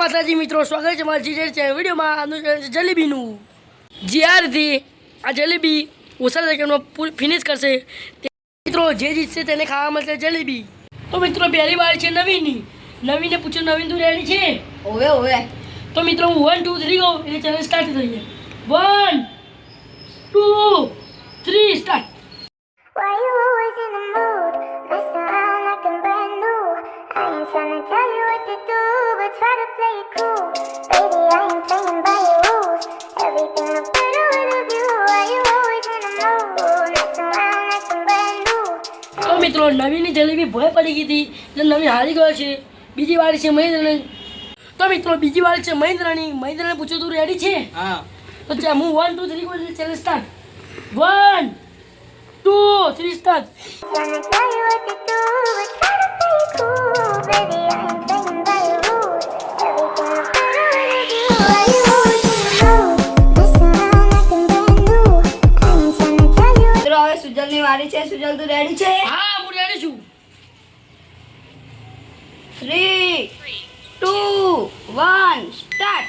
માતાજી મિત્રો સ્વાગત છે મારા જીજે છે. વિડીયોમાં આનું છે જલેબીનું. જ્યારથી આ જલેબી ઓછા સેકન્ડમાં ફિનિશ કરશે મિત્રો જે જીતશે તેને ખાવા મળશે જલેબી. તો મિત્રો પહેલી વાર છે નવીની નવીને પૂછ્યું નવીન તું રેડી છે? ઓવે ઓવે તો મિત્રો હું વન ટુ થ્રી કહું એટલે ચેનલ સ્ટાર્ટ થઈ જાય વન ટુ થ્રી સ્ટાર્ટ મિત્રો નવીની જલેબી ભય પડી ગઈ હતી એટલે નવી હારી ગયો છે. બીજી વાર છે મહેન્દ્રને. તો મિત્રો બીજી વાર છે મહેન્દ્રની. મહેન્દ્રને પૂછ્યું તું રેડી છે? હા. તો ચા હું વન ટુ થ્રી કહું challenge start one two three start સુજલની વારી છે. સુજલ તું રેડી છે? હા હું રેડી છું. થ્રી ટુ વન સ્ટાર્ટ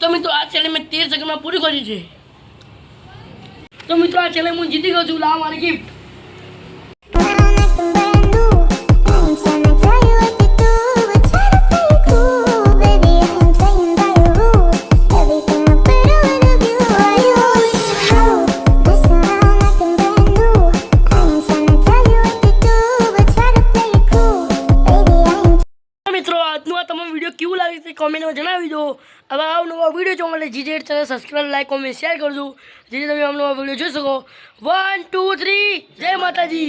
તો મિત્રો આ ચેલેન્જ મેં તેર સેકન્ડમાં પૂરી કરી છે. તો મિત્રો આ ચેલેન્જ હું જીતી ગયો છું. લાવ મારી ગિફ્ટ આજનું આ તમારો વીડિયો કેવું લાગે તે કોમેન્ટમાં જણાવી દો. હવે આવ નવા વીડિયો જોવા માટે GJ channel subscribe like comment share કરજો. જેથી તમે આમ નવા વીડિયો જોઈ શકો. વન ટુ થ્રી જય માતાજી.